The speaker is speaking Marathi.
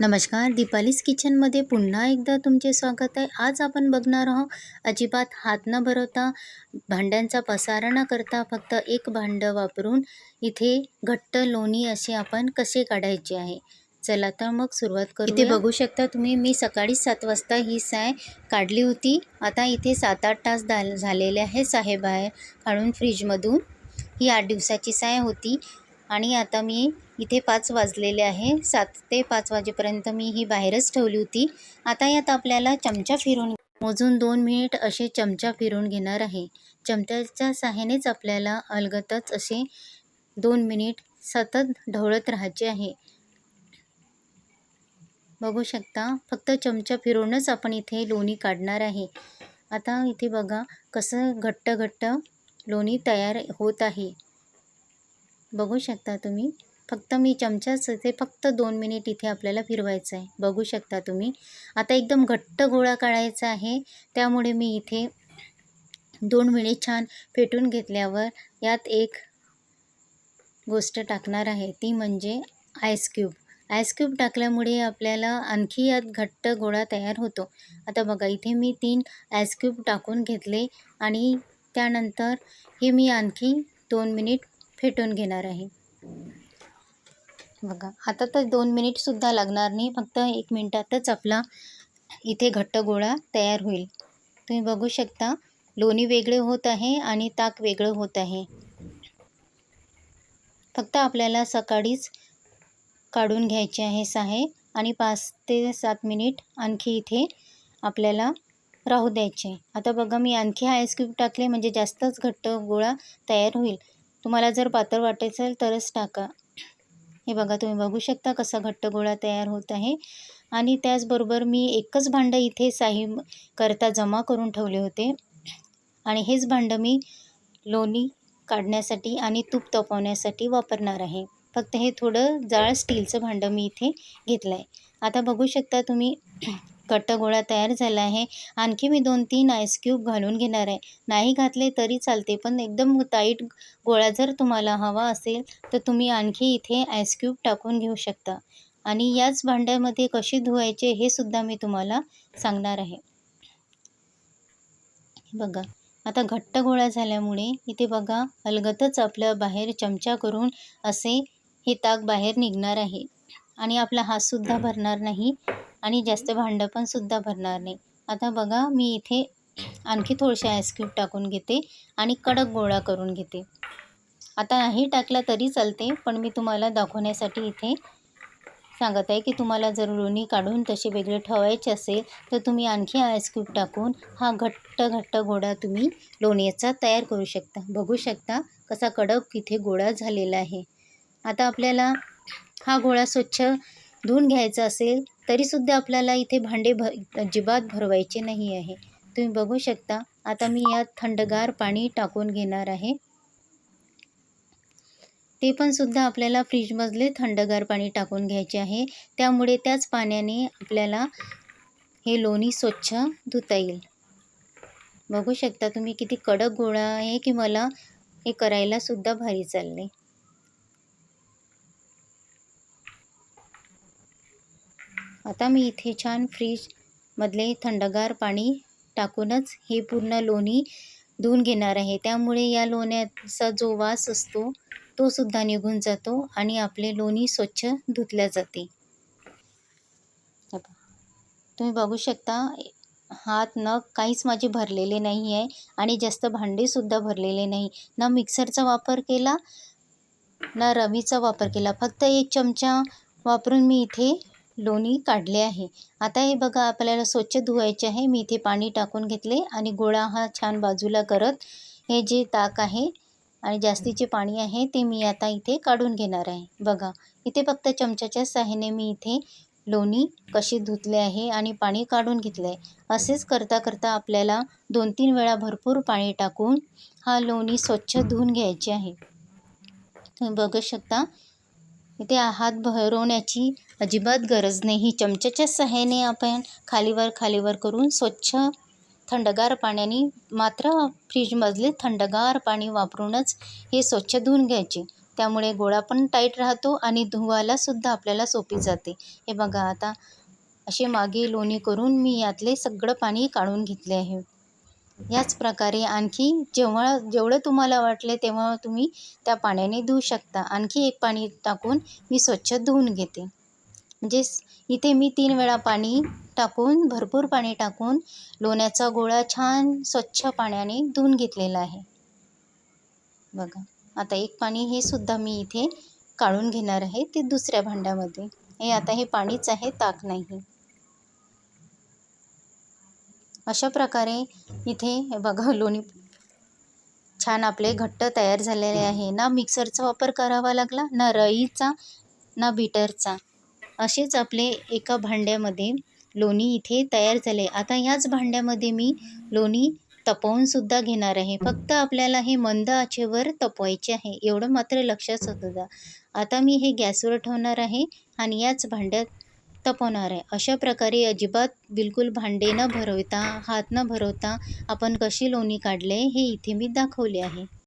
नमस्कार दीपालीस किचनमध्ये पुन्हा एकदा तुमचे स्वागत आहे. आज आपण बघणार आहोत अजिबात हात न भरवता भांड्यांचा पसारा न करता फक्त एक भांडं वापरून इथे घट्ट लोणी असे आपण कसे काढायचे आहे? चला तर मग सुरुवात करू इथे बघू शकता तुम्ही मी सकाळी सात वाजता ही साय काढली होती. आता इथे सात आठ तास दाल झालेले आहे साहेबाहेर काढून फ्रीजमधून ही आठ दिवसाची साय होती. आणि आता मी इथे पाच वाजलेले आहे. सात ते पाच वाजेपर्यंत मी ही बाहेरच ठेवली होती. आता यात आपल्याला चमचा फिरून मोजून दोन मिनिट असे चमचा फिरून घेणार आहे. चमच्याच्या सहाय्यानेच आपल्याला अलगतच असे दोन मिनिट सतत ढवळत राहायचे आहे. बघू शकता फक्त चमचा फिरूनच आपण इथे लोणी काढणार आहे. आता इथे बघा कसं घट्ट घट्ट लोणी तयार होत आहे. बघू शकता तुम्ही. फक्त मी चमचाच ते फक्त दोन मिनिट इथे आपल्याला फिरवायचं आहे. बघू शकता तुम्ही. आता एकदम घट्ट गोळा काढायचा आहे. त्यामुळे मी इथे दोन मिनिट छान फेटून घेतल्यावर यात एक गोष्ट टाकणार आहे. ती म्हणजे आईस्क्यूब आईस्क्यूब टाकल्यामुळे आपल्याला आणखी यात घट्ट गोळा तयार होतो. आता बघा इथे मी तीन आईस्क्यूब टाकून घेतले आणि त्यानंतर हे मी आणखी दोन मिनिट फेटून घेणार आहे. बघा आता तर दोन मिनिटसुद्धा लागणार नाही. फक्त एक मिनटातच आपला इथे घट्ट गोळा तयार होईल. तुम्ही बघू शकता लोणी वेगळे होत आहे आणि ताक वेगळं होत आहे. फक्त आपल्याला सकाळीच काढून घ्यायचे आहे साहे आणि पाच ते सात मिनिट आणखी इथे आपल्याला राहू द्यायचे. आता बघा मी आणखी आईस्क्यूब टाकले म्हणजे जास्तच घट्ट गोळा तयार होईल. तुम्हाला जर पातळ वाटायचं असेल तरच टाका. हे बघा तुम्ही बघू शकता कसा घट्ट गोळा तयार होत आहे. आणि त्याचबरोबर मी एकच भांडं इथे साही करता जमा करून ठेवले होते. आणि हेच भांडं मी लोणी काढण्यासाठी आणि तूप तापवण्यासाठी वापरणार आहे. फक्त हे थोडं जाळ स्टीलचं भांडं मी इथे घेतलं आहे आता बघू शकता तुम्ही घट्ट गोळा तयार झाला आहे. आणखी मी दोन तीन आईस क्यूब घालून घेणार आहे. नाही घातले तरी चालते पण एकदम टाईट गोळा जर तुम्हाला हवा असेल तर तुम्ही आणखी इथे आईस क्यूब टाकून घेऊ शकता. आणि याच भांड्यामध्ये कसे धुवायचे हे सुद्धा मी तुम्हाला सांगणार आहे. बघा आता घट्ट गोळा झाल्यामुळे इथे बघा अलगतच आपलं बाहेर चमचा करून असे हे ताक बाहेर निघणार आहे. आणि आपला हातसुद्धा भरणार नाही. आणि जास्त भांडं पण सुद्धा भरणार नाही. आता बघा मी इथे आणखी थोडेसे आईस्क्यूब टाकून घेते आणि कडक गोळा करून घेते. आता नाही टाकला तरी चालते पण मी तुम्हाला दाखवण्यासाठी इथे सांगत आहे की तुम्हाला जर लोणी काढून तसे वेगळे ठेवायचे असेल तर तुम्ही आणखी आईस्क्यूब टाकून हा घट्ट घट्ट गोळा तुम्ही लोण्याचा तयार करू शकता. बघू शकता कसा कडक इथे गोळा झालेला आहे. आता आपल्याला हा गोळा स्वच्छ धुवून घ्यायचा असेल तरीसुद्धा आपल्याला इथे भांडे भ अजिबात भरवायचे नाही आहे. तुम्ही बघू शकता आता मी यात थंडगार पाणी टाकून घेणार आहे. ते पण सुद्धा आपल्याला फ्रीजमधले थंडगार पाणी टाकून घ्यायचे आहे. त्यामुळे त्याच पाण्याने आपल्याला हे लोणी स्वच्छ धुता येईल. बघू शकता तुम्ही किती कडक गोळा आहे की मला हे करायला सुद्धा भारी चालले. आता मी इथे छान फ्रीजमधले थंडगार पाणी टाकूनच हे पूर्ण लोणी धुवून घेणार आहे. त्यामुळे या लोण्याचा जो वास असतो तो सुद्धा निघून जातो आणि आपले लोणी स्वच्छ धुतल्या जाते. तुम्ही बघू शकता हात न काहीच माझे भरलेले नाही आहे आणि जास्त भांडेसुद्धा भरलेले नाही. ना मिक्सरचा वापर केला ना रवीचा वापर केला. फक्त एक चमचा वापरून मी इथे लोणी काढले आहे. आता हे बघा आपल्याला स्वच्छ धुवायचे आहे. मी इथे पाणी टाकून घेतले आणि गोळा हा छान बाजूला करत हे जे ताक आहे आणि जास्तीचे पाणी आहे ते मी आता इथे काढून घेणार आहे. बघा इथे फक्त चमच्याच्या सहाय्याने मी इथे लोणी कशी धुतले आहे आणि पाणी काढून घेतले आहे असेच करता करता आपल्याला दोन तीन वेळा भरपूर पाणी टाकून हा लोणी स्वच्छ धुवून घ्यायचे आहे. तुम्ही बघू शकता इथे हात भरवण्याची अजिबात गरज नाही. ही चमच्याच्या सहाय्याने आपण खालीवर खालीवर करून स्वच्छ थंडगार पाण्याने मात्र फ्रीजमधले थंडगार पाणी वापरूनच हे स्वच्छ धुवून घ्यायचे. त्यामुळे गोळा पण टाईट राहतो आणि धुवायलासुद्धा आपल्याला सोपी जाते. हे बघा आता असे मागे लोणी करून मी यातले सगळं पाणी काढून घेतले आहे. याच प्रकारे आणखी जेव्हा जेवढं तुम्हाला वाटले तेव्हा तुम्ही त्या पाण्याने धुवू शकता. आणखी एक पाणी टाकून मी स्वच्छ धुवून घेते. म्हणजे इथे मी तीन वेळा पाणी टाकून भरपूर पाणी टाकून लोण्याचा गोळा छान स्वच्छ पाण्याने धुवून घेतलेला आहे. बघा आता एक पाणी हे सुद्धा मी इथे काढून घेणार आहे ते दुसऱ्या भांड्यामध्ये. हे आता हे पाणीच आहे ताक नाही. अशा प्रकारे इथे हे बघा लोणी छान आपले घट्ट तयार झालेले आहे. ना मिक्सरचा वापर करावा लागला ना रईचा ना बीटरचा. असेच आपले एका भांड्यामध्ये लोणी इथे तयार झाले. आता ह्याच भांड्यामध्ये मी लोणी तपवूनसुद्धा घेणार आहे. फक्त आपल्याला हे मंद आचेवर तपवायचे आहे. एवढं मात्र लक्षात होतं द्या आता मी हे गॅसवर ठेवणार आहे आणि याच भांड्यात तपवणार. आहे अशा प्रकारे अजिबात बिलकुल भांडे न भरवता हात न भरवता आपण कशी लोणी काढले हे इथे मी दाखवले आहे.